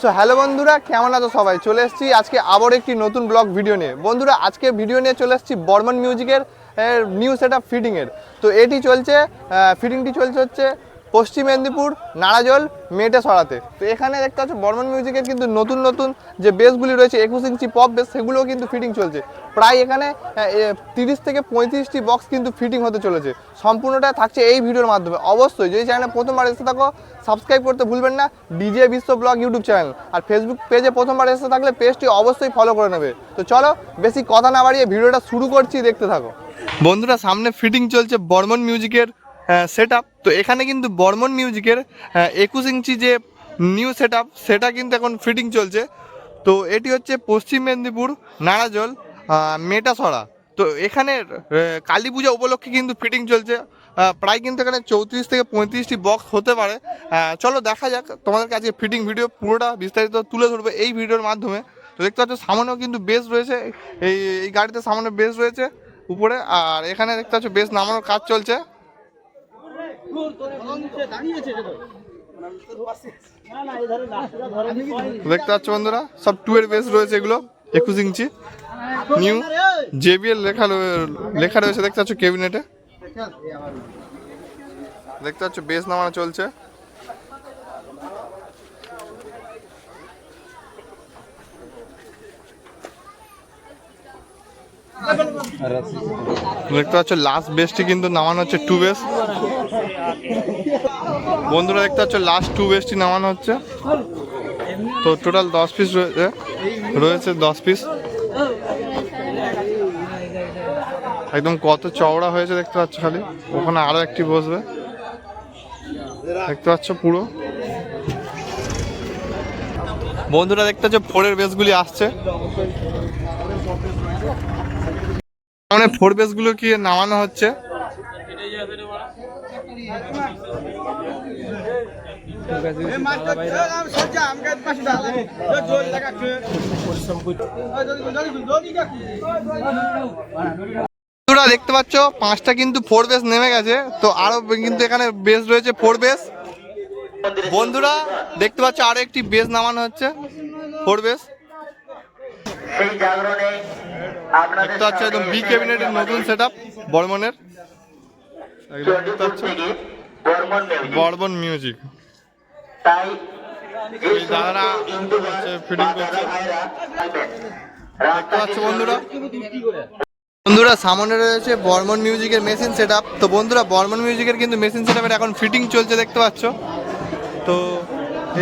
So hello বন্ধুরা, কেমন আছো সবাই? চলে এসেছি আজকে আবার একটি নতুন ব্লগ ভিডিও নিয়ে। বন্ধুরা, আজকে ভিডিও নিয়ে চলে এসেছি বর্মন মিউজিকের নিউ সেট আপ ফিটিংয়ের তো এটি চলছে ফিটিংটি চলছে হচ্ছে পশ্চিম মেদিনীপুর নাড়াজল মেটে সরাতে তো এখানে দেখতে পাচ্ছ বর্মন মিউজিকের কিন্তু নতুন নতুন যে বেসগুলি রয়েছে, একুশ ইঞ্চি পপ বেস সেগুলোও কিন্তু ফিটিং চলছে। প্রায় এখানে তিরিশ থেকে পঁয়ত্রিশটি বক্স কিন্তু ফিটিং হতে চলেছে। সম্পূর্ণটা থাকছে এই ভিডিওর মাধ্যমে। অবশ্যই যদি চ্যানেলে প্রথমবার এসে থাকো সাবস্ক্রাইব করতে ভুলবেন না। DJ Bishwa blog YouTube channel আর ফেসবুক পেজে প্রথমবার এসে থাকলে পেজটি অবশ্যই ফলো করে নেবে। তো চলো, বেশি কথা না বাড়িয়ে ভিডিওটা শুরু করছি, দেখতে থাকো। বন্ধুরা, সামনে ফিটিং চলছে বর্মন মিউজিকের সেট আপ তো এখানে কিন্তু বর্মন মিউজিকের একুশ ইঞ্চি যে নিউ সেট সেটা কিন্তু এখন ফিটিং চলছে। তো এটি হচ্ছে পশ্চিম মেদিনীপুর নাড়াজল আহ, মেটাসরা তো এখানে কালী পূজা উপলক্ষে কিন্তু ফিটিং চলছে। প্রায় কিন্তু এখানে চৌত্রিশ থেকে পঁয়ত্রিশটি বক্স হতে পারে। চলো দেখা যাক তোমাদের কাছে ফিটিং ভিডিও পুরোটা বিস্তারিত তুলে ধরবে এই ভিডিওর মাধ্যমে। তো দেখতে পাচ্ছ সামনেও কিন্তু বেস রয়েছে এই এই গাড়িতে সামনে বেস রয়েছে উপরে আর এখানে দেখতে পাচ্ছ বেস নামানোর কাজ চলছে। দেখতে পাচ্ছ বন্ধুরা সব টু এর বেস রয়েছে এগুলো একুশ ইঞ্চি। নিউ জেবিএল লেখা লেখা রয়েছে দেখতে পাচ্ছ কেবিনেটে দেখতে পাচ্ছ বেস নামানো চলছে। দেখতে পাচ্ছ লাস্ট বেসটি কিন্তু নামানো হচ্ছে টু বেস বন্ধুরা দেখতে পাচ্ছ লাস্ট টু বেসটি নামানো হচ্ছে। তো টোটাল দশ পিস রয়েছে। রয়েছে দশ পিস একদম কত চওড়া হয়েছে দেখতে পাচ্ছ খালি। ওখানে আরও একটি বসবে। দেখতে পাচ্ছ পুরো। বন্ধুরা দেখতে পাচ্ছ ফোরের বেসগুলি আসছে। মানে ফোর বেসগুলো কি নামানো হচ্ছে? দেখতে পাচ্ছ পাঁচটা কিন্তু ফোর বেস নেমে গেছে। তো আরও কিন্তু এখানে বেস রয়েছে ফোর বেস বন্ধুরা দেখতে পাচ্ছ আরও একটি বেস নামানো হচ্ছে ফোর বেস সেই জাগরণে আপনাদের দেখতে পাচ্ছ একদম বি ক্যাবিনেটের নতুন সেট আপ বর্মনের বর্মন মিউজিক তাই দাদারা ফিটিং করছে। দেখতে পাচ্ছ বন্ধুরা? বন্ধুরা সামনে রয়েছে বর্মন মিউজিকের মেশিন সেট তো বন্ধুরা বর্মন মিউজিকের কিন্তু মেশিন সেট এখন ফিটিং চলছে দেখতে পাচ্ছ? তো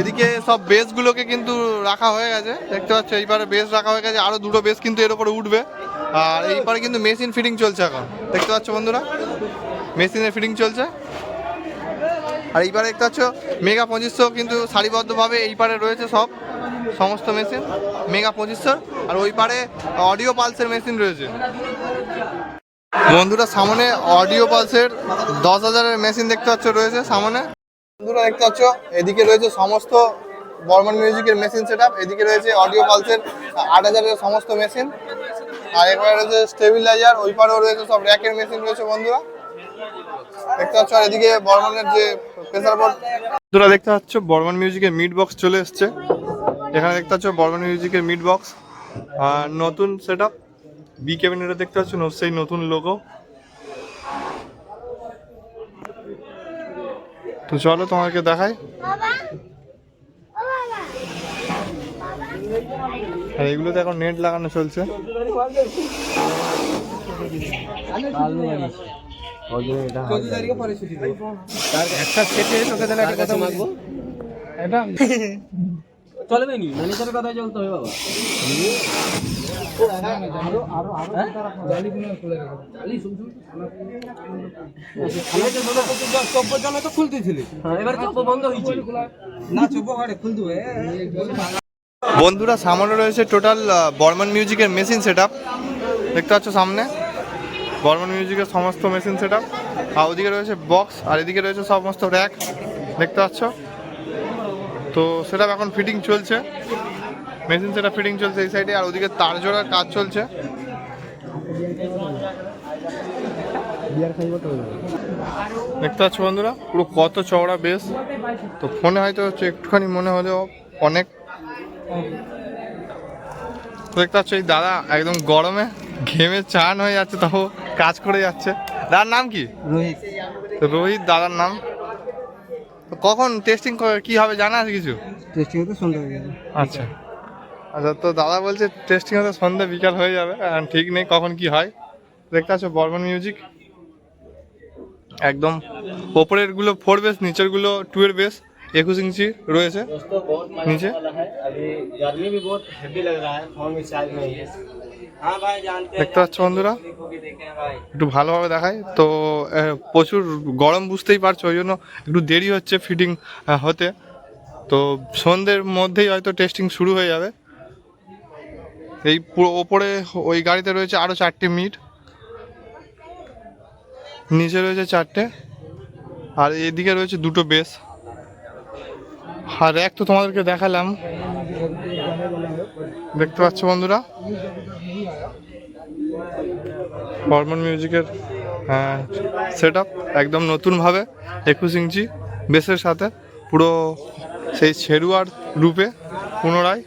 এদিকে সব বেসগুলোকে কিন্তু রাখা হয়ে গেছে দেখতে পাচ্ছ? এইবারে বেস রাখা হয়ে গেছে আরও দুটো বেস কিন্তু এর উপরে উঠবে। আর এইবারে কিন্তু মেশিন ফিটিং চলছে এখন দেখতে পাচ্ছ বন্ধুরা? মেশিনের ফিটিং চলছে। আর এইবারে দেখতে পাচ্ছ, মেগা পঁচিশশো কিন্তু সারিবদ্ধভাবে এই পারে রয়েছে সব, সমস্ত মেশিন, মেগা পঁচিশশোর। আর ওই পারে অডিও পালসের মেশিন রয়েছে। বন্ধুরা, সামনে অডিও পালসের দশ হাজারের মেশিন দেখতে পাচ্ছ রয়েছে সামনে। বন্ধুরা, দেখতে পাচ্ছ, এদিকে রয়েছে সমস্ত বর্মন মিউজিকের মেশিন সেট এদিকে রয়েছে অডিও পালসের আট হাজারের সমস্ত মেশিন। আর এখানে রয়েছে স্টেবিলাইজার, ওই পারেও রয়েছে সব র্যাকের মেশিন রয়েছে বন্ধুরা। দেখতে পাচ্ছ, আর এদিকে বর্মনের বন্ধুরা দেখতে পাচ্ছ, বর্মন মিউজিকের মিড বক্স চলে এসছে। এখানে দেখতে পাচ্ছ, বর্মন মিউজিকের মিড বক্স আর নতুন সেট আপ বি ক্যাবিনেটে দেখতে পাচ্ছ সেই নতুন লোগো তো চলো তোমাকে দেখাই। আর এগুলোতে এখন নেট লাগানো চলছে। একটা সেটে তোকে তাহলে একটা কথা বলব এটা চলবে নি? ম্যানেজারের কথাই চলতে হবে বাবা। হ্যাঁ, এবার চোখ বন্ধ হয়েছে। না চোখ হাড়ে খুল দেবে বন্ধুরা সামনে রয়েছে টোটাল বর্মন মিউজিকের মেশিন সেট আপ দেখতে পাচ্ছ সামনে? বর্মন মিউজিকের সমস্ত মেশিন সেট আর ওদিকে রয়েছে বক্স আর এদিকে রয়েছে সমস্ত র্যাক দেখতে পাচ্ছ? তো সেটা এখন ফিটিং চলছে। মেশিন সেটা ফিটিং চলছে এই সাইডে আর ওদিকে তার জোড়ার কাজ চলছে। দেখতে পাচ্ছ বন্ধুরা? পুরো কত চওড়া বেশ তো ফোনে হয়তো হচ্ছে একটুখানি মনে হলেও অনেক। দেখতে পাচ্ছ এই দাদা একদম গরমে ঘেমে চান হয়ে যাচ্ছে তাও কাজ করে যাচ্ছে। দাদার নাম কি? রোহিত। রোহিত দাদার নাম। কখন টেস্টিং কি হবে জানা আছে কিছু? টেস্টিং তো সন্ধ্যা হয়ে যাবে। আচ্ছা। আচ্ছা তো দাদা বলছে টেস্টিং হতে সন্ধ্যা বিকাল হয়ে যাবে। ঠিক নেই কখন কি হয়? দেখতে আছো বর্মন মিউজিক একদম ওপরেরগুলো ফোর বেস নিচেরগুলো টু এর বেস একুশ ইঞ্চি রয়েছে। নিচে। দেখতে পাচ্ছ বন্ধুরা? একটু ভালোভাবে দেখায় তো প্রচুর গরম বুঝতেই পারছ ওই জন্য একটু দেরি হচ্ছে ফিটিং হতে। তো সন্ধ্যের মধ্যেই হয়তো টেস্টিং শুরু হয়ে যাবে। এই ওপরে ওই গাড়িতে রয়েছে আরও চারটে মিট। নিচে রয়েছে চারটে। আর এদিকে রয়েছে দুটো বেস আর এক তো তোমাদেরকে দেখালাম। দেখতে পাচ্ছ বন্ধুরা? বর্মন মিউজিকের সেট আপ একদম নতুনভাবে একুশ ইঞ্চি বেসের সাথে, পুরো সেই ছেরুয়ার রূপে পুনরায়